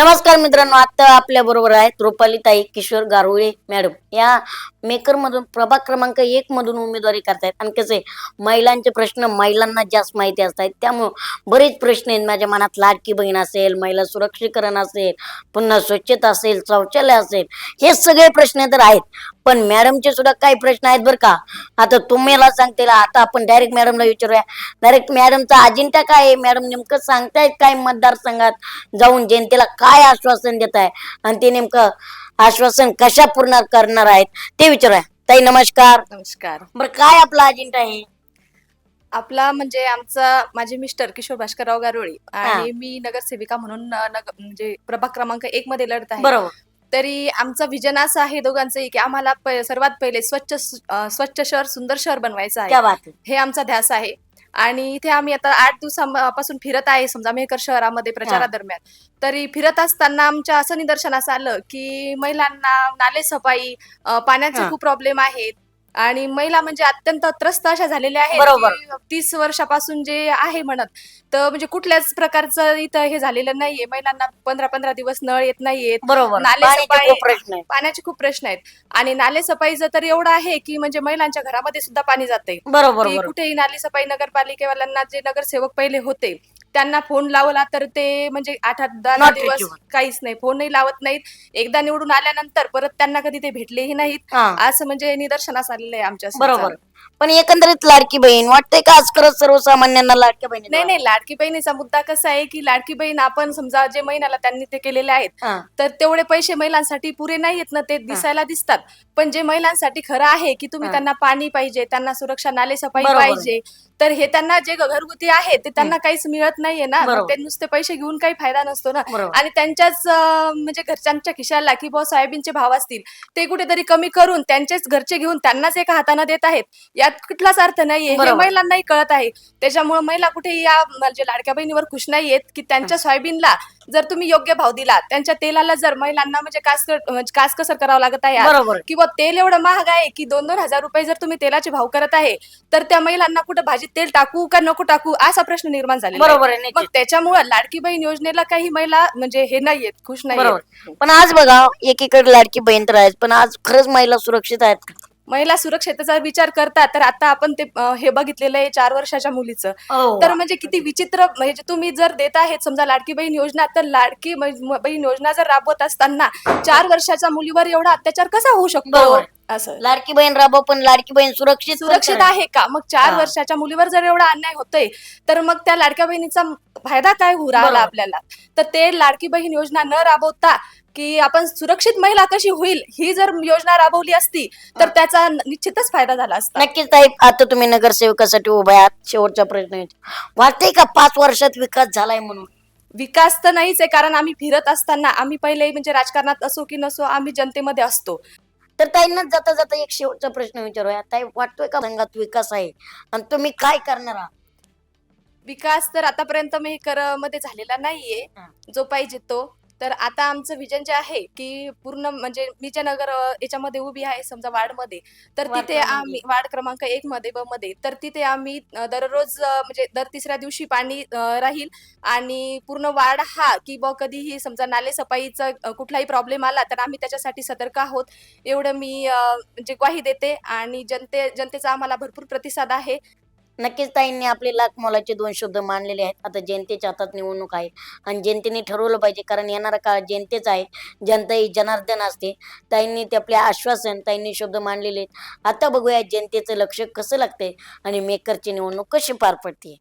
नमस्कार मित्रांनो आता आपल्या बरोबर आहेत रुपाली ताई किशोर गारुळे मॅडम. या मेकर मधून प्रभाग क्रमांक एक मधून उमेदवारी करतायत. आणि कसे महिलांचे प्रश्न महिलांना जास्त माहिती असतात. त्यामुळं बरेच प्रश्न आहेत माझ्या मनात. लाडकी बहीण असेल महिला सुरक्षीकरण असेल पुन्हा स्वच्छता असेल शौचालय असेल हे सगळे प्रश्न तर आहेत. पण मॅडमचे सुद्धा काही प्रश्न आहेत बरं का. आता तुम्हाला सांगते आता आपण डायरेक्ट मॅडमला विचारूया. डायरेक्ट मॅडमचा अजिंठा काय आहे? मॅडम नेमकं सांगतायत काय मतदारसंघात जाऊन जनतेला काय आश्वासन देत आहे आणि ते नेमकं आश्वासन कशा पूर्ण करणार आहेत ते विचारूया. ताई नमस्कार. नमस्कार. बरं काय आपला अजिंठा आहे? आपला म्हणजे आमचा माझे मिस्टर किशोर भास्करराव गारोळी आणि मी नगरसेविका म्हणून नग- म्हणजे प्रभाग क्रमांक एक मध्ये लढत आहे. बरोबर. तरी आमचं विजन असं आहे दोघांचंही की आम्हाला प- सर्वात पहिले स्वच्छ सु- अ, स्वच्छ शहर सुंदर शहर बनवायचं क्या आहे बात आहे. हे आमचा ध्यास आहे. आणि इथे आम्ही आता आठ दिवसांपासून फिरत आहे समजा मेहकर शहरामध्ये प्रचारादरम्यान तरी फिरत असताना आमच्या असं निदर्शनास आलं की महिलांना नाले सफाई पाण्याचे. खूप प्रॉब्लेम आहेत आणि महिला म्हणजे अत्यंत त्रस्त अशा झालेल्या आहेत बरोबर. की तीस वर्षापासून जे आहे म्हणत तर म्हणजे कुठल्याच प्रकारचं इथं हे झालेलं नाहीये. महिलांना पंधरा पंधरा दिवस नळ येत नाहीयेत. बरोबर. नाले पाण्याचे सफाई- खूप प्रश्न आहे पाण्याचे खूप प्रश्न आहेत. आणि नाले सफाईचं तर एवढं आहे की म्हणजे महिलांच्या घरामध्ये सुद्धा पाणी जाते बरोबर की बरोबर. कुठेही नाली सफाई नगरपालिकेवाल्यांना जे नगरसेवक पहिले होते त्यांना फोन लावला तर ते म्हणजे आठ आठ दहा दहा Not दिवस reachable. काहीच नाही. फोनही लावत नाहीत. एकदा निवडून आल्यानंतर परत त्यांना कधी ते भेटलेही नाहीत. हा. असं म्हणजे निदर्शनास आलेलं आहे आमच्या बरोबर. पण एकंदरीत लाडकी बहीण वाटतंय का आज खरंच सर्वसामान्यांना लाडक्या बहिणी नाही नाही लाडकी बहिणीचा मुद्दा कसा आहे की लाडकी बहीण आपण समजा जे महिन्याला त्यांनी ते केलेले आहेत तर तेवढे पैसे महिलांसाठी पुरे नाही येत ना ते दिसायला दिसतात. पण जे महिलांसाठी खरं आहे की तुम्ही हा. त्यांना पाणी पाहिजे त्यांना सुरक्षा नाले सफाई बरोबर. पाहिजे तर हे त्यांना जे घरगुती आहे ते त्यांना काहीच मिळत नाहीये ना बरोबर. मग ते नुसते पैसे घेऊन काही फायदा नसतो ना. बरोबर. आणि त्यांच्याच अं, म्हणजे घरच्यांच्या खिशाला की बुवा सोयाबीनचे भाव असतील ते कुठेतरी कमी करून त्यांचेच घरचे घेऊन त्यांनाच एका हाताने देत आहेत. यात कुठलाच अर्थ नाहीये हे बरोबर. महिलांनाही कळत आहे त्याच्यामुळे महिला कुठेही या म्हणजे लाडक्या बहिणीवर खुश नाहीयेत की त्यांच्या सोयाबीनला जर तुम्ही योग्य भाव दिला त्यांच्या तेलाला जर महिलांना म्हणजे कास म्हणजे कासकसर करावं लागत आहे आज, बरोबर किंवा तेल एवढं महाग आहे की दोन दोन हजार रुपये जर तुम्ही तेलाचे भाव करत आहे तर त्या महिलांना कुठं भाजीत तेल टाकू का नको टाकू असा प्रश्न निर्माण झालेला आहे. बरोबर आहे मग निश्चित. त्याच्यामुळे लाडकी बहीण योजनेला काही महिला म्हणजे हे नाहीयेत खुश नाही बरोबर पण आज बघा एकीकडे लाडकी बहीण तर आहेत पण आज खरंच महिला सुरक्षित आहेत का? महिला सुरक्षेचा विचार करतात तर आता आपण ते अं, हे बघितलेलं आहे चार वर्षाच्या मुलीचं हो. तर म्हणजे किती विचित्र म्हणजे तुम्ही जर देत आहेत समजा लाडकी बहीण योजना तर लाडकी ब- बहीण योजना जर राबवत असताना चार वर्षाच्या मुलीवर एवढा अत्याचार कसा होऊ शकतो बरोबर. असं लाडकी बहीण राबव पण लाडकी बहीण सुरक्षित पण सुरक्षित करा. आहे का मग चार हा. वर्षाच्या मुलीवर जर एवढा अन्याय होतोय तर मग त्या लाडक्या बहिणीचा फायदा काय होऊ राहिला बरोबर. आपल्याला तर ते लाडकी बहीण योजना न राबवता की आपण सुरक्षित महिला कशी होईल ही जर योजना राबवली असती तर. त्याचा निश्चितच फायदा झाला असता नक्कीच ताई आता तुम्ही नगरसेवकासाठी उभा आहात शेवटचा प्रश्न आहे. वाटतंय का पाच वर्षात विकास झालाय म्हणून विकास तर नाहीच आहे कारण आम्ही फिरत असताना आम्ही पहिले म्हणजे राजकारणात असो की नसो आम्ही जनतेमध्ये असतो तर ताईंना जाता जाता एक शेवटचा प्रश्न विचारूया. ताई वाटतोय का संघात विकास आहे? आणि तुम्ही काय करणार आहात? विकास तर आतापर्यंत मेहकरमध्ये झालेला नाहीये. हा. जो पाहिजे तो. तर आता आमचं विजन जे आहे की पूर्ण म्हणजे मी ज्या नगर अ, याच्यामध्ये उभी आहे समजा वार्डमध्ये तर तिथे आम्ही वार्ड क्रमांक एक मध्ये ब मध्ये तर तिथे आम्ही दररोज म्हणजे दर तिसऱ्या दिवशी पाणी राहील आणि पूर्ण वार्ड हा की बा कधीही समजा नाले सफाईचा कुठलाही प्रॉब्लेम आला तर आम्ही त्याच्यासाठी सतर्क आहोत. एवढं मी म्हणजे ग्वाही देते आणि जनते जनतेचा आम्हाला भरपूर प्रतिसाद आहे. नक्कीच ताईंनी आपले लाख मोलाचे दोन शब्द मानलेले आहेत. आता जनतेच्या हातात निवडणूक आहे आणि जनतेने ठरवलं पाहिजे. कारण येणारा काळ जनतेच आहे. जनता ही जनार्दन असते. ताईंनी ते आपले आश्वासन ताईंनी शब्द मानलेले आहेत. आता बघूया जनतेचं लक्ष कसं लागते आणि मेकरची निवडणूक कशी पार पडते